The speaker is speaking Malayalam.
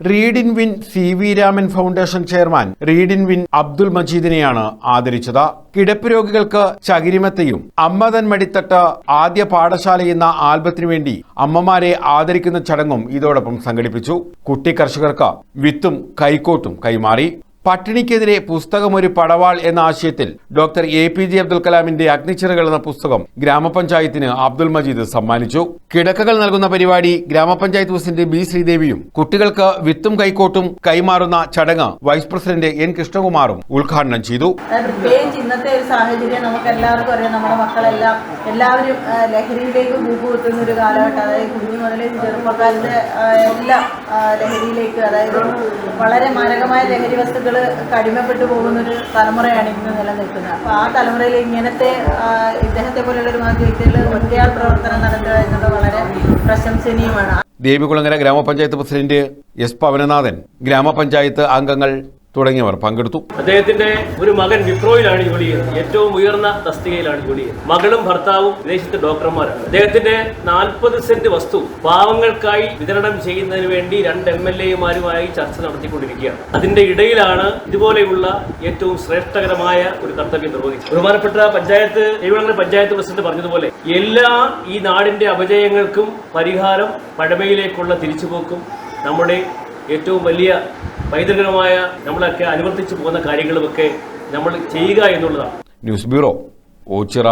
Read in win C V Raman foundation chairman read in win Abdul മജീദിനെയാണ് ആദരിച്ചത്. കിടപ്പ് രോഗികൾക്ക് ചകിരിമത്തയും അമ്മതൻ മടിത്തട്ട് ആദ്യ പാഠശാല എന്ന ആൽബത്തിനു വേണ്ടി അമ്മമാരെ ആദരിക്കുന്ന ചടങ്ങും ഇതോടൊപ്പം സംഘടിപ്പിച്ചു. കുട്ടി കർഷകർക്ക് വിത്തും കൈക്കോട്ടും കൈമാറി. പട്ടിണിക്കെതിരെ പുസ്തകം ഒരു പടവാൾ എന്ന ആശയത്തിൽ doctor A P J Abdul കലാമിന്റെ അഗ്നിച്ചിറകൾ എന്ന പുസ്തകം ഗ്രാമപഞ്ചായത്തിന് അബ്ദുൽ മജീദ് സമ്മാനിച്ചു. കിടക്കകൾ നൽകുന്ന പരിപാടി ഗ്രാമപഞ്ചായത്ത് പ്രസിഡന്റ് ബി ശ്രീദേവിയും കുട്ടികൾക്ക് വിത്തും കൈക്കോട്ടും കൈമാറുന്ന ചടങ്ങ് വൈസ് പ്രസിഡന്റ് എൻ കൃഷ്ണകുമാറും ഉദ്ഘാടനം ചെയ്തു. പ്രത്യേകിച്ച് ഇന്നത്തെ ഒരു സാഹചര്യം നമുക്ക് എല്ലാവർക്കും അറിയാം. നമ്മുടെ മക്കളെല്ലാം എല്ലാവരും ലഹരിയിലേക്ക് കൂപ്പുകുത്തുന്ന ഒരു കാലഘട്ടം. അതായത് കുഞ്ഞു മുതലേ ചെറുപ്പക്കാരുടെ എല്ലാ ലഹരിയിലേക്ക് അതായത് വളരെ മാരകമായ ലഹരി വസ്തുക്കൾ കടിമപ്പെട്ടു പോകുന്ന ഒരു തലമുറയാണ് ഇന്ന് നിലനിൽക്കുന്നത്. അപ്പോൾ ആ തലമുറയിൽ ഇങ്ങനത്തെ ഇദ്ദേഹത്തെ പോലെയുള്ള ഒരു മാധ്യ വ്യക്തികൾ ഒറ്റയാൾ പ്രവർത്തനം വളരെ ദേവികുളങ്ങര ഗ്രാമപഞ്ചായത്ത് പ്രസിഡന്റ് എസ് പവനനാഥൻ. ഗ്രാമപഞ്ചായത്ത് അംഗങ്ങൾ തുടങ്ങിയവർ പങ്കെടുത്തു. അദ്ദേഹത്തിന്റെ ഒരു മകൻ വിപ്രോയിലാണ് ജോലി ചെയ്യുന്നത്. ഏറ്റവും ഉയർന്ന തസ്തികയിലാണ് ജോലി ചെയ്യുന്നത്. മകളും ഭർത്താവും വിദേശത്തെ ഡോക്ടർമാരാണ്. അദ്ദേഹത്തിന്റെ നാൽപ്പത് സെന്റ് വസ്തു പാവങ്ങൾക്കായി വിതരണം ചെയ്യുന്നതിന് വേണ്ടി രണ്ട് എം എൽ എമാരുമായി ചർച്ച നടത്തിക്കൊണ്ടിരിക്കുകയാണ്. അതിന്റെ ഇടയിലാണ് ഇതുപോലെയുള്ള ഏറ്റവും ശ്രേഷ്ഠകരമായ ഒരു കർത്തവ്യം നിർവഹിച്ചത്. ബഹുമാനപ്പെട്ട പഞ്ചായത്ത് പഞ്ചായത്ത് പ്രസിഡന്റ് പറഞ്ഞതുപോലെ എല്ലാ ഈ നാടിന്റെ അപജയങ്ങൾക്കും പരിഹാരം പഴമയിലേക്കുള്ള തിരിച്ചുപോക്കും നമ്മുടെ ഏറ്റവും വലിയ പൈതൃകമായ നമ്മളൊക്കെ അനുവർത്തിച്ചു പോകുന്ന കാര്യങ്ങളുമൊക്കെ നമ്മൾ ചെയ്യുക എന്നുള്ളതാണ്. News bureau Ochira.